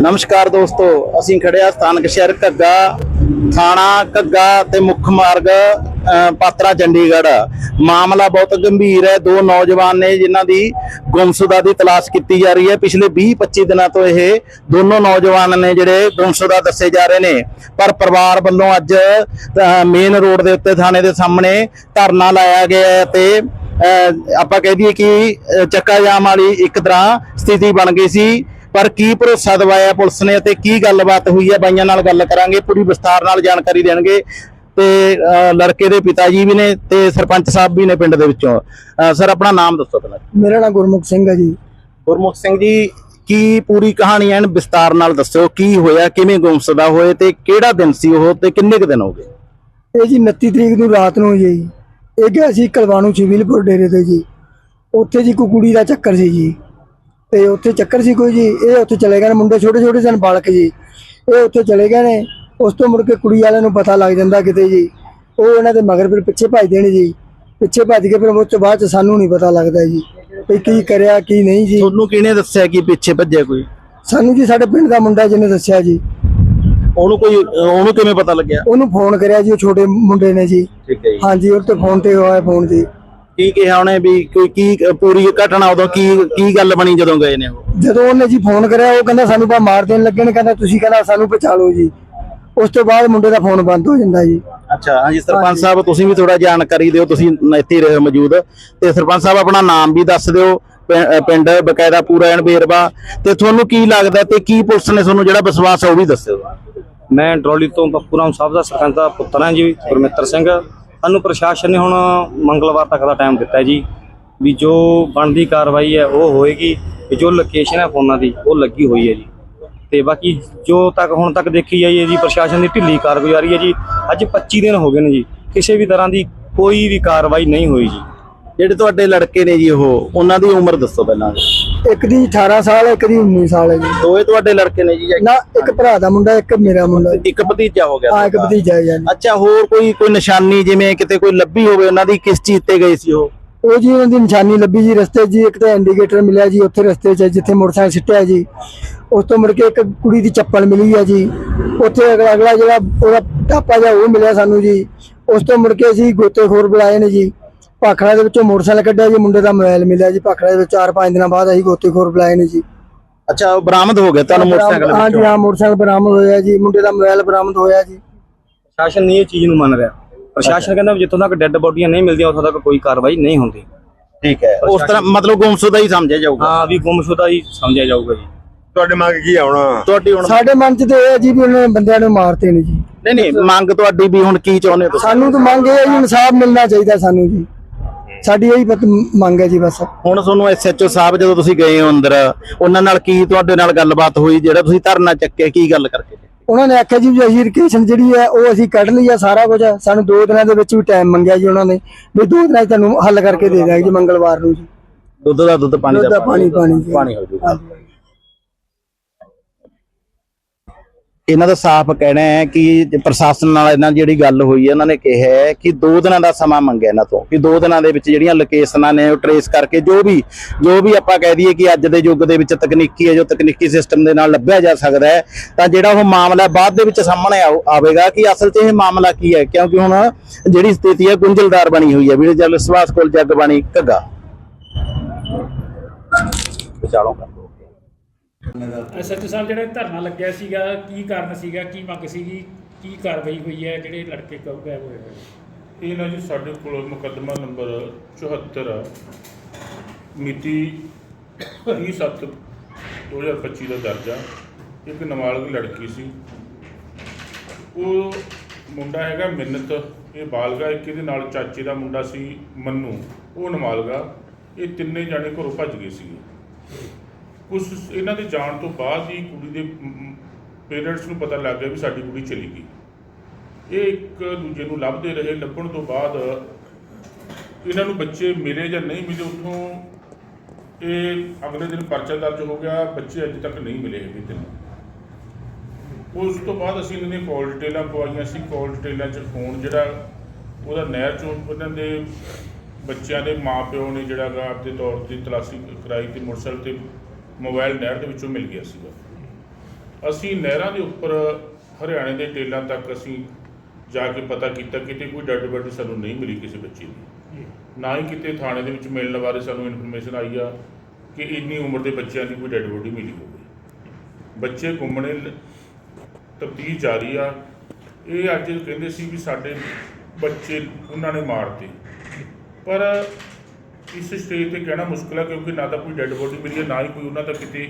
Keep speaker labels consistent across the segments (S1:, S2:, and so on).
S1: ਨਮਸਕਾਰ ਦੋਸਤੋ, ਅਸੀਂ ਖੜਿਆ ਸਥਾਨਕ ਸ਼ਹਿਰ ਘੱਗਾ, ਥਾਣਾ ਘੱਗਾ ਤੇ ਮੁੱਖ ਮਾਰਗ ਪਾਤਰਾ ਚੰਡੀਗੜ੍ਹ। ਮਾਮਲਾ ਬਹੁਤ ਗੰਭੀਰ ਹੈ। ਦੋ ਨੌਜਵਾਨ ਨੇ ਜਿਨ੍ਹਾਂ ਦੀ ਗੁੰਮਸ਼ੁਦਾ ਦੀ ਤਲਾਸ਼ ਕੀਤੀ ਜਾ ਰਹੀ ਹੈ। ਪਿਛਲੇ 20-25 ਦਿਨਾਂ ਤੋਂ ਇਹ ਦੋਨੋਂ ਨੌਜਵਾਨ ਨੇ ਜਿਹੜੇ ਗੁੰਮਸ਼ੁਦਾ ਦੱਸੇ ਜਾ ਰਹੇ ਨੇ। ਪਰ ਪਰਿਵਾਰ ਵੱਲੋਂ ਅੱਜ ਮੇਨ ਰੋਡ ਦੇ ਉੱਤੇ ਥਾਣੇ ਦੇ ਸਾਹਮਣੇ ਧਰਨਾ ਲਾਇਆ ਗਿਆ ਹੈ ਤੇ, ਅਹ, ਆਪਾਂ ਕਹਿ ਦਈਏ ਕਿ ਚੱਕਾ ਜਾਮ ਵਾਲੀ ਇੱਕ ਤਰ੍ਹਾਂ ਸਥਿਤੀ ਬਣ ਗਈ ਸੀ। ਪਰ ਕੀ ਭਰੋਸਾ ਦਵਾਇਆ ਪੁਲਿਸ ਨੇ ਅਤੇ ਕੀ ਗੱਲਬਾਤ ਹੋਈ ਹੈ? ਬਾਈਆਂ ਨਾਲ ਗੱਲ ਕਰਾਂਗੇ ਪੂਰੀ ਵਿਸਤਾਰ ਨਾਲ ਜਾਣਕਾਰੀ ਦੇਣਗੇ। ਤੇ ਲੜਕੇ ਦੇ ਪਿਤਾ ਜੀ ਵੀ ਨੇ ਤੇ ਸਰਪੰਚ ਸਾਹਿਬ ਵੀ ਨੇ ਪਿੰਡ ਦੇ ਵਿੱਚੋਂ। ਸਰ ਆਪਣਾ ਨਾਮ ਦੱਸੋ ਪਹਿਲਾਂ।
S2: ਮੇਰਾ ਨਾਮ ਗੁਰਮੁਖ ਸਿੰਘ ਹੈ ਜੀ।
S1: ਗੁਰਮੁਖ ਸਿੰਘ ਜੀ ਕੀ ਪੂਰੀ ਕਹਾਣੀ ਐਨ ਵਿਸਤਾਰ ਨਾਲ ਦੱਸਿਓ? ਕੀ ਹੋਇਆ? ਕਿਵੇਂ ਗੁੰਮਸ਼ੁਦਾ ਹੋਏ? ਤੇ ਕਿਹੜਾ ਦਿਨ ਸੀ ਉਹ? ਤੇ ਕਿੰਨੇ ਕੁ ਦਿਨ ਹੋ ਗਏ?
S2: ਇਹ ਜੀ 29 ਤਰੀਕ ਨੂੰ ਰਾਤ ਨੂੰ ਜੀ। ਇਹ ਗਿਆ ਸੀ ਕਲਵਾਣੂ ਸਿਵਲਪੁਰ ਡੇਰੇ ਤੇ ਜੀ। ਉੱਥੇ ਜੀ ਕੋਈ ਕੁੜੀ ਦਾ ਚੱਕਰ ਸੀ ਜੀ। ਤੇ ਉੱਥੇ ਚੱਕਰ ਸੀ ਕੋਈ ਜੀ ਇਹ ਉੱਥੇ ਚਲੇ ਗਏ ਨੇ ਮੁੰਡੇ ਛੋਟੇ ਛੋਟੇ ਸਨ ਬਾਲਕ ਜੀ। ਇਹ ਉੱਥੇ ਚਲੇ ਗਏ ਨੇ ਉਸ ਤੋਂ ਮੁੜ ਕੇ ਕੁੜੀ ਵਾਲਿਆਂ ਨੂੰ ਪਤਾ ਲੱਗ ਜਾਂਦਾ ਕਿਤੇ ਜੀ। ਉਹ ਇਹਨਾਂ ਦੇ ਮਗਰ ਫਿਰ ਪਿੱਛੇ ਭੱਜਦੇ ਨੇ ਜੀ। ਪਿੱਛੇ ਭੱਜ ਕੇ ਫਿਰ ਉਸ ਤੋਂ ਬਾਅਦ ਚ ਸਾਨੂੰ ਨਹੀਂ ਪਤਾ ਲੱਗਦਾ ਜੀ ਵੀ ਕੀ ਕਰਿਆ ਕੀ ਨਹੀਂ ਜੀ।
S1: ਤੁਹਾਨੂੰ ਕਿਹਨੇ ਦੱਸਿਆ ਕਿ ਪਿੱਛੇ ਭੱਜਿਆ ਕੋਈ?
S2: ਸਾਨੂੰ ਜੀ ਸਾਡੇ ਪਿੰਡ ਦਾ ਮੁੰਡਾ ਜਿਹਨੇ ਦੱਸਿਆ ਜੀ।
S1: ਉਹਨੂੰ ਕੋਈ ਉਹਨੂੰ ਕਿਵੇਂ ਪਤਾ ਲੱਗਿਆ?
S2: ਉਹਨੂੰ ਫੋਨ ਕਰਿਆ ਜੀ ਉਹ ਛੋਟੇ ਮੁੰਡੇ ਨੇ ਜੀ।
S1: ਠੀਕ ਹੈ ਜੀ।
S2: ਹਾਂਜੀ ਉਹ ਤੇ ਫੋਨ ਤੇ ਹੋਇਆ ਫੋਨ ਜੀ।
S1: ਕੀ ਕਿਹਾ ਉਹਨੇ ਵੀ ਕੋਈ ਕੀ ਪੂਰੀ ਘਟਨਾ ਉਦੋਂ ਕੀ ਕੀ ਗੱਲ ਬਣੀ ਜਦੋਂ ਗਏ ਨੇ ਉਹ?
S2: ਜਦੋਂ ਉਹਨੇ ਜੀ ਫੋਨ ਕਰਿਆ ਉਹ ਕਹਿੰਦਾ ਸਾਨੂੰ ਬਾ ਮਾਰ ਦੇਣ ਲੱਗੇ ਨੇ ਕਹਿੰਦਾ ਤੁਸੀਂ ਕਹਿੰਦਾ ਸਾਨੂੰ ਬਚਾ ਲਓ ਜੀ। ਉਸ ਤੋਂ ਬਾਅਦ ਮੁੰਡੇ ਦਾ ਫੋਨ ਬੰਦ ਹੋ ਜਾਂਦਾ ਜੀ।
S1: ਅੱਛਾ ਹਾਂਜੀ ਸਰਪੰਚ ਸਾਹਿਬ ਤੁਸੀਂ ਵੀ ਥੋੜਾ ਜਾਣਕਾਰੀ ਦਿਓ ਤੁਸੀਂ ਇੱਥੇ ਰਹੇ ਮੌਜੂਦ। ਤੇ ਸਰਪੰਚ ਸਾਹਿਬ ਆਪਣਾ ਨਾਮ ਵੀ ਦੱਸ ਦਿਓ ਪਿੰ- ਪਿੰਡ ਬਕਾਇਦਾ ਪੂਰਾ ਐਨ ਬੇਰਵਾ। ਤੇ ਤੁਹਾਨੂੰ ਕੀ ਲੱਗਦਾ ਤੇ ਕੀ ਪੁਲਿਸ ਨੇ ਤੁਹਾਨੂੰ ਜਿਹੜਾ ਵਿਸ਼ਵਾਸ ਹੈ ਉਹ ਵੀ ਦੱਸਿਓ?
S3: ਮੈਂ ਡਰੋਲੀ ਤੋਂ ਰਾਮ ਸਾਹਿਬ ਦਾ ਸਰਪੰਚ ਦਾ ਪੁੱਤਰ ਹਾਂ ਜੀ ਗੁਰਮਿੱਤਰ ਸਿੰਘ। ਸਾਨੂੰ ਪ੍ਰਸ਼ਾਸਨ ਨੇ ਹੁਣ ਮੰਗਲਵਾਰ ਤੱਕ ਦਾ ਟਾਈਮ ਦਿੱਤਾ ਜੀ, ਵੀ ਜੋ ਬਣਦੀ ਕਾਰਵਾਈ ਹੈ ਉਹ ਹੋਏਗੀ ਜੋ ਲੋਕੇਸ਼ਨ ਹੈ ਫੋਨਾਂ ਦੀ, ਉਹ ਲੱਗੀ ਹੋਈ ਹੈ ਜੀ। ਤੇ ਬਾਕੀ ਜੋ ਤੱਕ ਹੁਣ ਤੱਕ ਦੇਖੀ ਜਾਈਏ ਜੀ ਪ੍ਰਸ਼ਾਸਨ ਦੀ ਢਿੱਲੀ ਕਾਰਗੁਜ਼ਾਰੀ ਹੈ ਜੀ, ਅੱਜ 25 ਦਿਨ ਹੋ ਗਏ ਨੇ ਜੀ, ਕਿਸੇ ਵੀ ਤਰ੍ਹਾਂ ਦੀ ਕੋਈ ਵੀ ਕਾਰਵਾਈ ਨਹੀਂ ਹੋਈ ਜੀ।
S1: ਜਿਹੜੇ ਤੁਹਾਡੇ ਲੜਕੇ ਨੇ ਜੀ ਉਹ ਉਹਨਾਂ ਦੀ ਉਮਰ ਦੱਸੋ ਪਹਿਲਾਂ।
S2: ਇੱਕ ਦੀ 18 ਸਾਲ ਹੈ ਇੱਕ ਦੀ 19 ਸਾਲ ਹੈ ਜੀ।
S1: ਦੋਏ ਤੁਹਾਡੇ ਲੜਕੇ ਨੇ ਜੀ ਜਾਂ
S2: ਨਾ ਇੱਕ ਭਰਾ ਦਾ ਮੁੰਡਾ ਇੱਕ ਮੇਰਾ ਮੁੰਡਾ
S1: ਇੱਕ ਭਤੀਜਾ ਹੋ ਗਿਆ
S2: ਆ ਇੱਕ
S1: ਤੁਹਾਡਾ?
S2: ਭਤੀਜਾ ਹੈ ਜੀ
S1: ਅੱਛਾ ਹੋਰ ਕੋਈ ਕੋਈ ਨਿਸ਼ਾਨੀ ਜਿਵੇਂ ਕਿਤੇ ਕੋਈ ਲੱਭੀ ਹੋਵੇ ਉਹਨਾਂ ਦੀ ਕਿਸ ਚੀਜ਼ ਤੇ ਗਏ ਸੀ ਉਹ?
S2: ਉਹ ਜੀ ਉਹਨਾਂ ਦੀ ਨਿਸ਼ਾਨੀ ਲੱਭੀ ਜੀ ਰਸਤੇ 'ਚ ਜੀ ਇੱਕ ਤਾਂ ਇੰਡੀਕੇਟਰ ਮਿਲਿਆ ਜੀ ਉੱਥੇ ਰਸਤੇ 'ਚ ਜਿੱਥੇ ਮੋਟਰਸਾਈਕਲ ਸਿੱਟਿਆ ਜੀ। ਉਸ ਤੋਂ ਮੁੜ ਕੇ ਇੱਕ ਕੁੜੀ ਦੀ ਚੱਪਲ ਮਿਲੀ ਹੈ ਜੀ। ਉੱਥੇ ਅਗਲਾ ਅਗਲਾ ਜਿਹੜਾ ਉਹਦਾ ਟਾਪਾ ਜਿਹਾ ਉਹ ਮਿਲਿਆ ਸਾਨੂੰ ਜੀ। ਉਸ ਤੋਂ ਮੁੜ ਕੇ ਅਸੀਂ ਗੋਤੇਖੋਰ ਬੁਲਾਏ ਨੇ ਜੀ। ਭਾਖੜਾ ਦੇ ਵਿੱਚੋਂ ਮੋਟਰਸਾਈਕਲ ਕੱਢਿਆ ਜੀ ਮੁੰਡੇ ਦਾ ਮੋਬਾਈਲ ਮਿਲਿਆ ਜੀ ਭਾਖੜਾ ਦੇ ਵਿੱਚ 4-5 ਦਿਨਾਂ ਬਾਅਦ ਅਸੀਂ ਗੋਤੇਖੋਰ ਬੁਲਾਏ ਨੇ ਜੀ।
S1: ਅੱਛਾ ਉਹ ਬਰਾਮਦ ਹੋ ਗਿਆ ਤੁਹਾਨੂੰ ਮੋਟਰਸਾਈਕਲ
S2: ਹਾਂ ਜੀ ਹਾਂ ਮੋਟਰਸਾਈਕਲ ਬਰਾਮਦ ਹੋਇਆ ਜੀ ਮੁੰਡੇ ਦਾ ਮੋਬਾਈਲ ਬਰਾਮਦ ਹੋਇਆ ਜੀ।
S3: ਪ੍ਰਸ਼ਾਸਨ ਨਹੀਂ ਇਹ ਚੀਜ਼ ਨੂੰ ਮੰਨ ਰਿਹਾ। ਪ੍ਰਸ਼ਾਸਨ ਕਹਿੰਦਾ ਜਿੱਥੋਂ ਤੱਕ ਡੈੱਡ ਬੋਡੀਆਂ ਨਹੀਂ ਮਿਲਦੀਆਂ ਉੱਥੋਂ ਤੱਕ ਕੋਈ ਕਾਰਵਾਈ ਨਹੀਂ ਹੁੰਦੀ।
S1: ਠੀਕ ਹੈ। ਉਸ ਤਰ੍ਹਾਂ ਮਤਲਬ ਗੁੰਮਸ਼ੁਦਾ ਹੀ ਸਮਝਿਆ ਜਾਊਗਾ।
S3: ਹਾਂ ਵੀ ਗੁੰਮਸ਼ੁਦਾ ਹੀ ਸਮਝਿਆ ਜਾਊਗਾ ਜੀ।
S4: ਤੁਹਾਡੇ ਮੰਗ ਕੀ ਆਉਣਾ
S1: ਤੁਹਾਡੀ ਹੁਣ
S2: ਸਾਡੇ ਮਨ 'ਚ ਤੇ ਇਹ ਹੈ ਜੀ ਵੀ ਉਹਨਾਂ ਨੇ ਬੰਦਿਆਂ ਨੂੰ ਮਾਰਤੇ ਨੇ ਜੀ।
S1: ਨਹੀਂ ਨਹੀਂ ਮੰਗ ਤੁਹਾਡੀ ਵੀ ਹੁਣ ਕੀ ਚਾਹੁੰਦੇ ਹੋ ਤੁਸੀਂ?
S2: ਸਾਨੂੰ ਤਾਂ ਮੰਗ ਇਹ ਹੈ ਜੀ ਇਨਸਾਫ ਮਿਲਣਾ ਚਾਹੀਦਾ ਸਾਨੂੰ ਜੀ। ਸਾਡੀ ਇਹੀ ਬਤ ਮੰਗ ਹੈ ਜੀ ਬਸ।
S1: ਹੁਣ ਤੁਹਾਨੂੰ ਐਸਐਚਓ ਸਾਹਿਬ ਜਦੋਂ ਤੁਸੀਂ ਗਏ ਹੋ ਅੰਦਰ ਉਹਨਾਂ ਨਾਲ ਕੀ ਤੁਹਾਡੇ ਨਾਲ ਗੱਲਬਾਤ ਹੋਈ ਜਿਹੜਾ ਤੁਸੀਂ ਧਰਨਾ ਚੱਕਿਆ ਕੀ ਗੱਲ ਕਰਕੇ?
S2: ਉਹਨਾਂ ਨੇ ਆਖਿਆ ਜੀ ਅਸੀਂ ਰਿਕੇਸ਼ਨ ਜਿਹੜੀ ਹੈ ਉਹ ਅਸੀਂ ਕੱਢ ਲਈ ਆ ਸਾਰਾ ਕੁਝ। ਸਾਨੂੰ ਦੋ ਦਿਨਾਂ ਦੇ ਵਿੱਚ ਵੀ ਟਾਈਮ ਮੰਗਿਆ ਜੀ ਉਹਨਾਂ ਨੇ। ਵੀ ਦੋ ਦਿਨਾਂ 'ਚ ਤੁਹਾਨੂੰ ਹੱਲ ਕਰਕੇ ਦੇ ਦਿਆਂਗੇ ਜੀ ਮੰਗਲਵਾਰ ਨੂੰ ਜੀ।
S1: ਦੁੱਧ ਦਾ ਦੁੱਧ ਪਾਣੀ
S2: ਦਾ ਪਾਣੀ ਪਾਣੀ
S1: ਹੋ ਜਾਊਗਾ। ਇਹਨਾਂ ਦਾ ਸਾਫ਼ ਕਹਿਣਾ ਹੈ ਕਿ ਪ੍ਰਸ਼ਾਸਨ ਨਾਲ ਇਹਨਾਂ ਜਿਹੜੀ ਗੱਲ ਹੋਈ ਹੈ, ਉਹਨਾਂ ਨੇ ਕਿਹਾ ਹੈ ਕਿ 2 ਦਿਨਾਂ ਦਾ ਸਮਾਂ ਮੰਗਿਆ ਇਹਨਾਂ ਤੋਂ, ਕਿ 2 ਦਿਨਾਂ ਦੇ ਵਿੱਚ ਜਿਹੜੀਆਂ ਲੋਕੇਸ਼ਨਾਂ ਨੇ ਉਹ ਟਰੇਸ ਕਰਕੇ ਜੋ ਵੀ ਜੋ ਵੀ ਆਪਾਂ ਕਹਿ ਦਈਏ ਕਿ ਅੱਜ ਦੇ ਯੁੱਗ ਦੇ ਵਿੱਚ ਤਕਨੀਕੀ ਹੈ, ਜੋ ਤਕਨੀਕੀ ਸਿਸਟਮ ਦੇ ਨਾਲ ਲੱਭਿਆ ਜਾ ਸਕਦਾ ਹੈ, ਤਾਂ ਜਿਹੜਾ ਉਹ ਮਾਮਲਾ ਬਾਅਦ ਦੇ ਵਿੱਚ ਸਾਹਮਣੇ ਆਵੇਗਾ ਕਿ ਅਸਲ 'ਚ ਇਹ ਮਾਮਲਾ ਕੀ ਹੈ, ਕਿਉਂਕਿ ਹੁਣ ਜਿਹੜੀ ਸਥਿਤੀ ਹੈ ਗੁੰਝਲਦਾਰ ਬਣੀ ਹੋਈ ਹੈ। ਵੀਰ ਜਲ ਸਵਾਸ ਕੋਲ ਜੱਗ ਬਣੀ ਘੱਗਾ। ਵਿਚਾਲੋ ਕਰ
S5: ਐਸਐਚਓ ਸਾਹਿਬ, ਜਿਹੜਾ ਧਰਨਾ ਲੱਗਿਆ ਸੀਗਾ, ਕੀ ਕਾਰਨ ਸੀਗਾ, ਕੀ ਮੰਗ ਸੀਗੀ, ਕੀ ਕਾਰਵਾਈ ਹੋਈ ਹੈ, ਜਿਹੜੇ ਲੜਕੇ ਕਬ ਗਏ ਹੋਏ ਹੋਏ?
S6: ਇਹ ਨਾ ਜੀ ਸਾਡੇ ਕੋਲ ਮੁਕੱਦਮਾ ਨੰਬਰ 74 ਮਿਤੀ 30/7/2025 ਦਾ ਦਰਜਾ। ਇੱਕ ਨਵਾਲਗ ਲੜਕੀ ਸੀ। ਉਹ ਮੁੰਡਾ ਹੈਗਾ ਮਿੰਨਤ। ਇਹ ਬਾਲਗਾ, ਇੱਕ ਇਹਦੇ ਨਾਲ ਚਾਚੇ ਦਾ ਮੁੰਡਾ ਸੀ, ਮੰਨੂ। ਉਹ ਨਾਬਾਲਗਾ। ਇਹ ਤਿੰਨੇ ਜਾਣੇ ਘਰੋਂ ਭੱਜ ਗਏ ਸੀਗੇ। ਉਸ ਇਹਨਾਂ ਦੇ ਜਾਣ ਤੋਂ ਬਾਅਦ ਹੀ ਕੁੜੀ ਦੇ ਪੇਰੈਂਟਸ ਨੂੰ ਪਤਾ ਲੱਗ ਗਿਆ ਵੀ ਸਾਡੀ ਕੁੜੀ ਚਲੀ ਗਈ। ਇਹ ਇੱਕ ਦੂਜੇ ਨੂੰ ਲੱਭਦੇ ਰਹੇ, ਲੱਭਣ ਤੋਂ ਬਾਅਦ ਇਹਨਾਂ ਨੂੰ ਬੱਚੇ ਮਿਲੇ ਜਾਂ ਨਹੀਂ ਮਿਲੇ ਉੱਥੋਂ, ਇਹ ਅਗਲੇ ਦਿਨ ਪਰਚਾ ਦਰਜ ਹੋ ਗਿਆ, ਬੱਚੇ ਅਜੇ ਤੱਕ ਨਹੀਂ ਮਿਲੇ ਹੈਗੇ ਤਿੰਨ। ਉਸ ਤੋਂ ਬਾਅਦ ਅਸੀਂ ਇਹਨਾਂ ਦੀਆਂ ਕਾਲ ਡਿਟੇਲਾਂ ਪਵਾਈਆਂ ਸੀ। ਕਾਲ ਡਿਟੇਲਾਂ 'ਚ ਫੋਨ ਜਿਹੜਾ, ਉਹਦਾ ਨਹਿਰ 'ਚੋਂ ਉਹਨਾਂ ਦੇ ਬੱਚਿਆਂ ਦੇ ਮਾਪਿਓ ਨੇ ਜਿਹੜਾ ਗਾ ਆਪਦੇ ਤੌਰ ਤੇ ਤਲਾਸ਼ੀ ਕਰਾਈ ਤੇ ਮੋਟਰਸਾਈਕਲ ਤੇ ਮੋਬਾਈਲ ਨਹਿਰ ਦੇ ਵਿੱਚੋਂ ਮਿਲ ਗਿਆ ਸੀਗਾ। ਅਸੀਂ ਨਹਿਰਾਂ ਦੇ ਉੱਪਰ ਹਰਿਆਣੇ ਦੇ ਟੇਲਾਂ ਤੱਕ ਅਸੀਂ ਜਾ ਕੇ ਪਤਾ ਕੀਤਾ ਕਿਤੇ ਕੋਈ ਡੈਡ ਬੋਡੀ ਸਾਨੂੰ ਨਹੀਂ ਮਿਲੀ ਕਿਸੇ ਬੱਚੇ ਦੀ।
S5: ਜੀ।
S6: ਨਾ ਹੀ ਕਿਤੇ ਥਾਣੇ ਦੇ ਵਿੱਚ ਮਿਲਣ ਬਾਰੇ ਸਾਨੂੰ ਇਨਫੋਰਮੇਸ਼ਨ ਆਈ ਆ ਕਿ ਇੰਨੀ ਉਮਰ ਦੇ ਬੱਚਿਆਂ ਦੀ ਕੋਈ ਡੈਡ ਬੋਡੀ ਮਿਲੀ ਹੋਵੇ। ਬੱਚੇ ਘੁੰਮਣੇ ਤਬਦੀਲ ਜਾਰੀ ਆ। ਇਹ ਅੱਜ ਕਹਿੰਦੇ ਸੀ ਵੀ ਸਾਡੇ ਬੱਚੇ ਉਹਨਾਂ ਨੇ ਮਾਰਤੇ। ਪਰ ਇਸ ਸਟੇਜ ਤੇ ਕਹਿਣਾ ਮੁਸ਼ਕਲ ਹੈ ਕਿਉਂਕਿ ਨਾ ਤਾਂ ਕੋਈ ਡੈਡ ਬੋਡੀ ਮਿਲੀ ਹੈ ਨਾ ਹੀ ਕੋਈ ਉਹਨਾਂ ਦਾ ਕਿਤੇ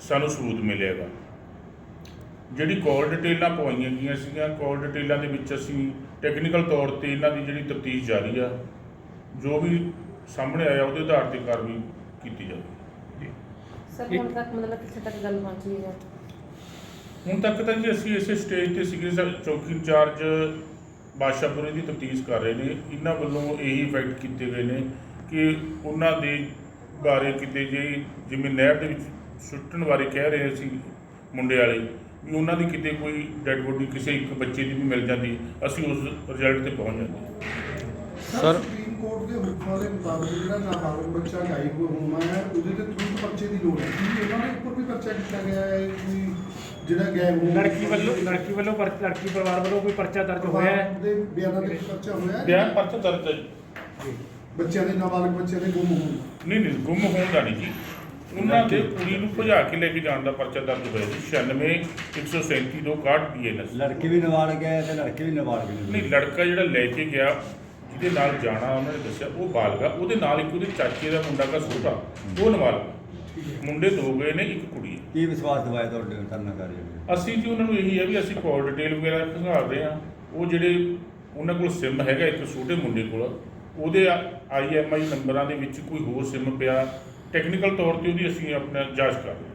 S6: ਸਾਨੂੰ ਸਬੂਤ ਮਿਲੇਗਾ ਜਿਹੜੀ ਕਾਲ ਡਿਟੇਲਾਂ ਪਵਾਈਆਂ ਗਈਆਂ ਸੀਗੀਆਂ ਕਾਲ ਡਿਟੇਲਾਂ ਦੇ ਵਿੱਚ ਅਸੀਂ ਟੈਕਨੀਕਲ ਤੌਰ ਤੇ ਇਹਨਾਂ ਦੀ ਜਿਹੜੀ ਤਫਤੀਸ਼ ਜਾਰੀ ਆ ਜੋ ਵੀ ਸਾਹਮਣੇ ਆਇਆ ਉਹਦੇ ਆਧਾਰ ਤੇ ਕਾਰਵਾਈ ਕੀਤੀ ਜਾਵੇ
S7: ਸਰ ਹੁਣ ਤੱਕ ਮਤਲਬ ਕਿੱਥੇ ਤੱਕ ਗੱਲ ਪਹੁੰਚੀ ਹੈ?
S6: ਹੁਣ ਤੱਕ ਤਾਂ ਜੀ ਅਸੀਂ ਇਸੇ ਸਟੇਜ ਤੇ ਸੀਗੇ ਚੌਕੀ ਇੰਚਾਰਜ ਬਾਦਸ਼ਾਹਪੁਰੇ ਦੀ ਤਫਤੀਸ਼ ਕਰ ਰਹੇ ਨੇ। ਇਹਨਾਂ ਵੱਲੋਂ ਇਹੀ ਫੈਕਟ ਕੀਤੇ ਗਏ ਨੇ ਕਿ ਉਹਨਾਂ ਦੇ ਬਾਰੇ ਕਿਤੇ ਜੇ ਜਿਵੇਂ ਨਹਿਰ ਦੇ ਵਿੱਚ ਸੁੱਟਣ ਬਾਰੇ ਕਹਿ ਰਹੇ ਸੀ ਮੁੰਡੇ ਵਾਲੇ ਵੀ ਉਹਨਾਂ ਦੀ ਕਿਤੇ ਕੋਈ ਡੈੱਡ ਬੋਡੀ ਕਿਸੇ ਇੱਕ ਬੱਚੇ ਦੀ ਵੀ ਮਿਲ ਜਾਂਦੀ ਅਸੀਂ ਉਸ ਰਿਜ਼ਲਟ ਤੇ ਪਹੁੰਚ ਜਾਂਦੇ
S3: ਸਰ-
S8: ਸੁਪਰੀਮ ਕੋਰਟ ਦੇ ਹੁਕਮਾਂ ਦੇ ਮੁਤਾਬਕ ਜਿਹੜਾ ਨਾਬਾਲਗ ਬੱਚਾ ਗਾਇਬ ਹੋਣਾ ਹੈ ਉਹਦੇ ਤੇ ਤੁਰੰਤ ਪਰਚੇ ਦੀ ਲੋੜ ਹੈ। ਕੀ ਉਹਨਾਂ ਦੇ ਉੱਪਰ ਵੀ ਪਰਚਾ ਕੀਤਾ ਗਿਆ ਹੈ? ਕੋਈ ਜਿਹੜਾ ਗਾਇਬ ਹੋਣ
S5: ਲੜਕੀ ਵੱਲੋਂ ਲੜਕੀ ਵੱਲੋਂ ਪਰ- ਲੜਕੀ ਪਰਿਵਾਰ ਵੱਲੋਂ ਕੋਈ ਪਰਚਾ ਦਰਜ ਹੋਇਆ ਹੈ?
S8: ਦੇ ਬਿਆਨਾਂ ਦੇ ਪਰਚਾ ਹੋਇਆ ਹੈ?
S6: ਬਿਆਨ ਪਰਚਾ ਦਰਜ ਹੈ ਜੀ।
S8: ਬੱਚਿਆਂ ਦੇ ਨਾਬਾਲਗ ਬੱਚਿਆਂ ਦੇ ਗੁੰਮ ਹੋਣ।
S6: ਨਹੀਂ ਨਹੀਂ ਗੁੰਮ ਹੋਣ ਦਾ ਨਹੀਂ ਜੀ। ਉਹਨਾਂ ਦੇ ਕੁੜੀ ਨੂੰ ਭਜਾ ਕੇ ਲੈ ਕੇ ਜਾਣ ਦਾ ਪਰਚਾ ਦਰਜ ਹੋਇਆ ਜੀ। 96 137 ਤੋਂ 61 ਪੀਐਨਐਸ
S9: ਲੜਕੀ ਵੀ ਨਾਬਾਲਗ ਹੈ ਤੇ ਲੜਕੇ ਵੀ ਨਾਬਾਲਗ ਨੇ।
S6: ਨਹੀਂ ਲੜਕਾ ਜਿਹੜਾ ਲੈ ਕੇ ਗਿਆ ਜਿਹਦੇ ਨਾਲ ਜਾਣਾ ਉਹਨਾਂ ਨੇ ਦੱਸਿਆ ਉਹ ਬਾਲਗਾ। ਉਹਦੇ ਨਾਲ ਇੱਕ ਉਹਦੇ ਚਾਚੇ ਦਾ ਮੁੰਡਾ ਦਾ ਛੋਟਾ ਉਹ ਨਾਬਾਲਗ। ਮੁੰਡੇ ਦੋ ਗਏ ਨੇ ਇੱਕ ਕੁੜੀ ਹੈ।
S9: ਕੀ ਵਿਸ਼ਵਾਸ ਦਿਵਾਇਆ ਤੁਹਾਡੇ ਕਰਨਾ ਕਰ ਰਹੇ
S6: ਅਸੀਂ ਜੀ ਉਹਨਾਂ ਨੂੰ ਇਹੀ ਹੈ ਵੀ ਅਸੀਂ ਕਾਲ ਡਿਟੇਲ ਵਗੈਰਾ ਖੰਗਾਲ ਰਹੇ ਹਾਂ। ਉਹ ਜਿਹੜੇ ਉਹਨਾਂ ਕੋਲ ਸਿਮ ਹੈਗਾ ਇੱਕ ਛੋਟੇ ਮੁੰਡੇ ਕੋਲ ਉਹਦੇ ਆਈਐਮਆਈ ਨੰਬਰਾਂ ਦੇ ਵਿੱਚ ਕੋਈ ਹੋਰ ਸਿਮ ਪਿਆ। ਟੈਕਨੀਕਲ ਤੌਰ ਤੇ ਉਹਦੀ ਅਸੀਂ ਆਪਣਾ ਜਾਂਚ ਕਰ ਰਹੇ ਹਾਂ।